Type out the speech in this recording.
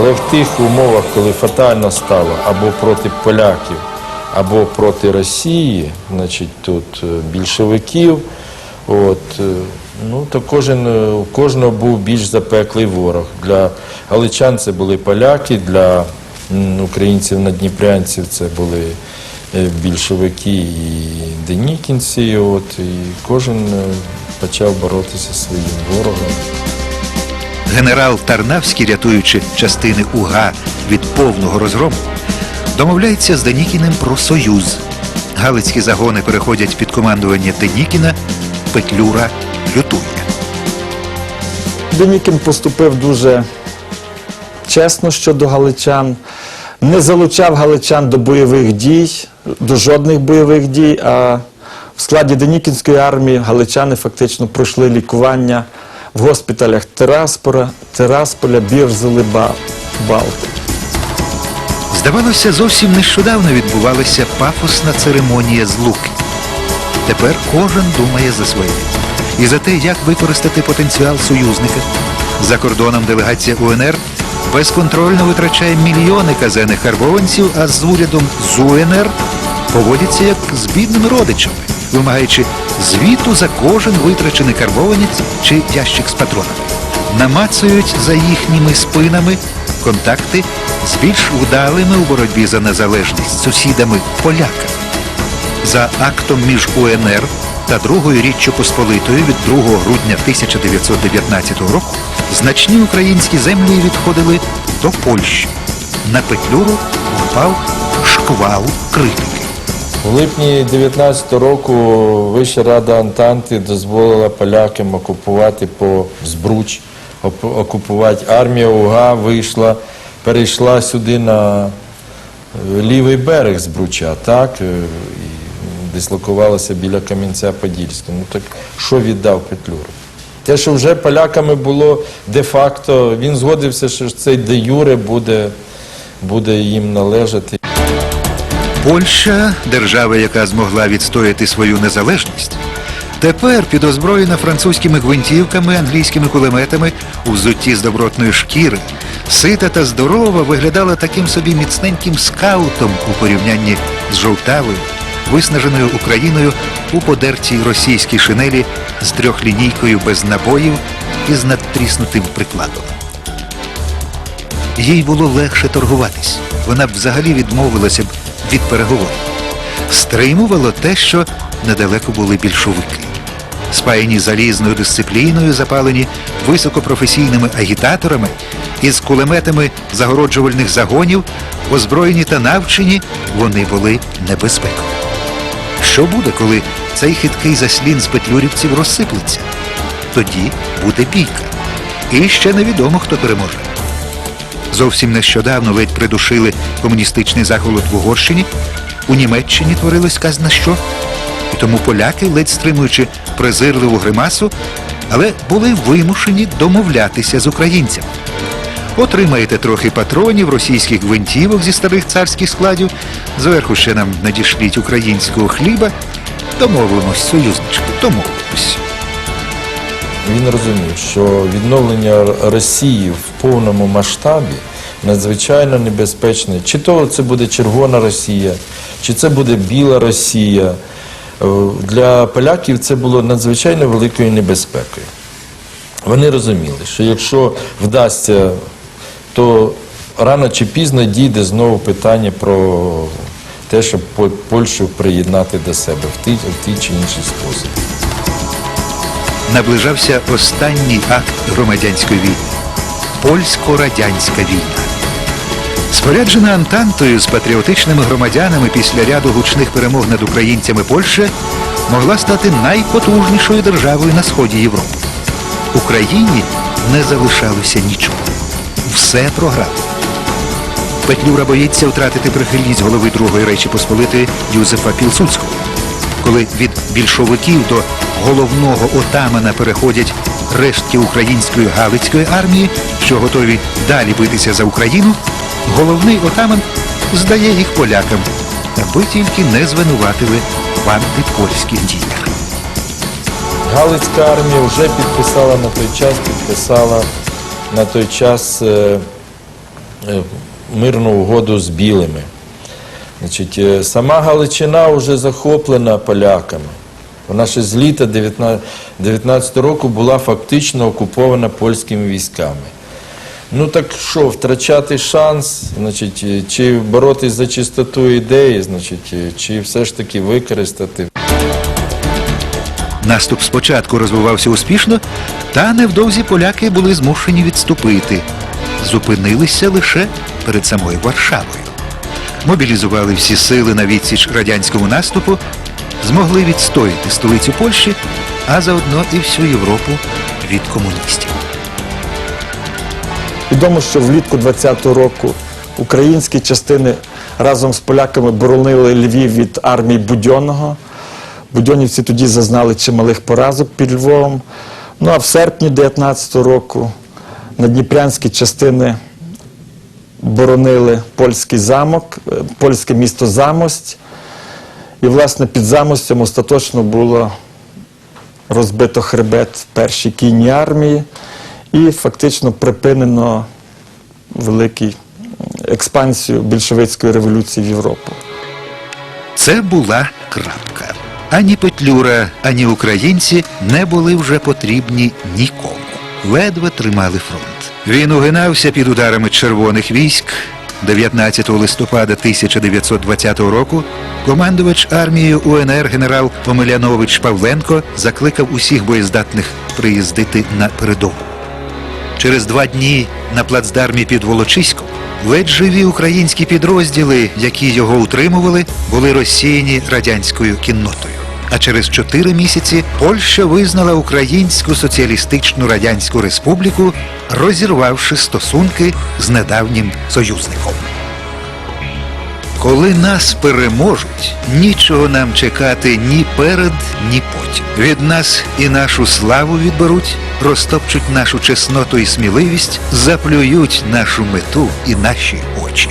Але в тих умовах, коли фатально стало або проти поляків, або проти Росії, значить тут е, більшовиків, от, е, ну, то кожен, е, у кожного був більш запеклий ворог. Для галичан це були поляки, для м, українців-надніпрянців це були більшовики і денікінці. От, і кожен почав боротися зі своїм ворогом. Генерал Тарнавський, рятуючи частини УГА від повного розгрому, домовляється з Денікіним про союз. Галицькі загони переходять під командування Денікіна, Петлюра лютує. Денікін поступив дуже чесно щодо галичан, не залучав галичан до бойових дій, до жодних бойових дій, а в складі Денікінської армії галичани фактично пройшли лікування в госпіталях Терасполя, Терасполя Бірзели, Ба- Балти. Здавалося, зовсім нещодавно відбувалася пафосна церемонія злуки. Тепер кожен думає за своє. І за те, як використати потенціал союзника. За кордоном делегація УНР безконтрольно витрачає мільйони казенних карбованців, а з урядом з УНР поводяться як з бідними родичами, вимагаючи звіту за кожен витрачений карбованець чи ящик з патронами. Намацують за їхніми спинами контакти з більш вдалими у боротьбі за незалежність сусідами поляками. За актом між УНР та Другою Річчю Посполитою від 2 грудня 1919 року значні українські землі відходили до Польщі. На Петлюру впав шквал критики. У липні 19 року Вища Рада Антанти дозволила полякам окупувати по Збруч, окупувати. Армія УГА вийшла, перейшла сюди на е, лівий берег Збруча, так, е, і дислокувалася біля Кам'янця-Подільського. Ну так що віддав Петлюра? Те, що вже поляками було де-факто, він згодився, що цей де юре буде, буде їм належати. Польща, держава, яка змогла відстояти свою незалежність, тепер підозброєна французькими гвинтівками, англійськими кулеметами у взутті з добротної шкіри, сита та здорова виглядала таким собі міцненьким скаутом у порівнянні з жовтавою, виснаженою Україною у подертій російській шинелі з трьохлінійкою без набоїв і з надтріснутим прикладом. Їй було легше торгуватись. Вона б взагалі відмовилася б від переговорів. Стримувало те, що недалеко були більшовики. Спаяні залізною дисципліною, запалені високопрофесійними агітаторами із кулеметами загороджувальних загонів, озброєні та навчені, вони були небезпекою. Що буде, коли цей хиткий заслін з петлюрівців розсиплеться? Тоді буде бійка. І ще невідомо, хто переможе. Зовсім нещодавно ледь придушили комуністичний захолот в Угорщині. У Німеччині творилось казна що. І тому поляки, ледь стримуючи презирливу гримасу, але були вимушені домовлятися з українцями. Отримаєте трохи патронів, російських гвинтівок зі старих царських складів, зверху ще нам надішліть українського хліба. Домовимось, союзнички, домовимось. Він розумів, що відновлення Росії в повному масштабі надзвичайно небезпечне. Чи то це буде Червона Росія, чи це буде Біла Росія. Е, Для поляків це було надзвичайно великою небезпекою. Вони розуміли, що якщо вдасться, то рано чи пізно дійде знову питання про те, щоб По- Польщу приєднати до себе в тій, в тій чи інший спосіб. Наближався останній акт громадянської війни польсько-радянська війна. Споряджена Антантою з патріотичними громадянами після ряду гучних перемог над українцями Польща могла стати найпотужнішою державою на сході Європи. Україні не залишалося нічого. Все програло. Петлюра боїться втратити прихильність голови Другої Речі Посполитої Юзефа Пілсудського. Коли від більшовиків до головного отамана переходять рештки української галицької армії, що готові далі битися за Україну, головний отаман здає їх полякам, аби тільки не звинуватили в антипольських діях. Галицька армія вже підписала на той час, підписала на той час е, е, мирну угоду з білими. Значить, е, сама Галичина вже захоплена поляками. Вона ще з літа 19 року була фактично окупована польськими військами. Ну так що, втрачати шанс, значить, е, чи боротись за чистоту ідеї, значить, е, чи все ж таки використати Наступ спочатку розвивався успішно, та невдовзі поляки були змушені відступити. Зупинилися лише перед самою Варшавою. Мобілізували всі сили на відсіч радянському наступу, змогли відстояти столицю Польщі, а заодно і всю Європу від комуністів. Відомо, що влітку 20-го року українські частини разом з поляками боронили Львів від армії Будьонного. Будьонівці тоді зазнали чималих поразок під Львовом. Ну а в серпні 19-го року надніпрянські частини боронили польський замок, е, польське місто Замость. І, власне, під Замостям остаточно було розбито хребет першій кінній армії і фактично припинено велику експансію більшовицької революції в Європу. Це була крапка. Ані Петлюра, ані українці не були вже потрібні нікому. Ледве тримали фронт. Він угинався під ударами червоних військ. 19 листопада 1920 року командувач армією УНР генерал Омелянович Павленко закликав усіх боєздатних приїздити на передову. Через два дні на плацдармі під Волочиськом ледь живі українські підрозділи, які його утримували, були розсіяні радянською кіннотою. А через чотири місяці Польща визнала Українську соціалістичну радянську республіку, розірвавши стосунки з недавнім союзником. Коли нас переможуть, нічого нам чекати ні перед, ні потім. Від нас і нашу славу відберуть, розтопчуть нашу чесноту і сміливість, заплюють нашу мету і наші очі.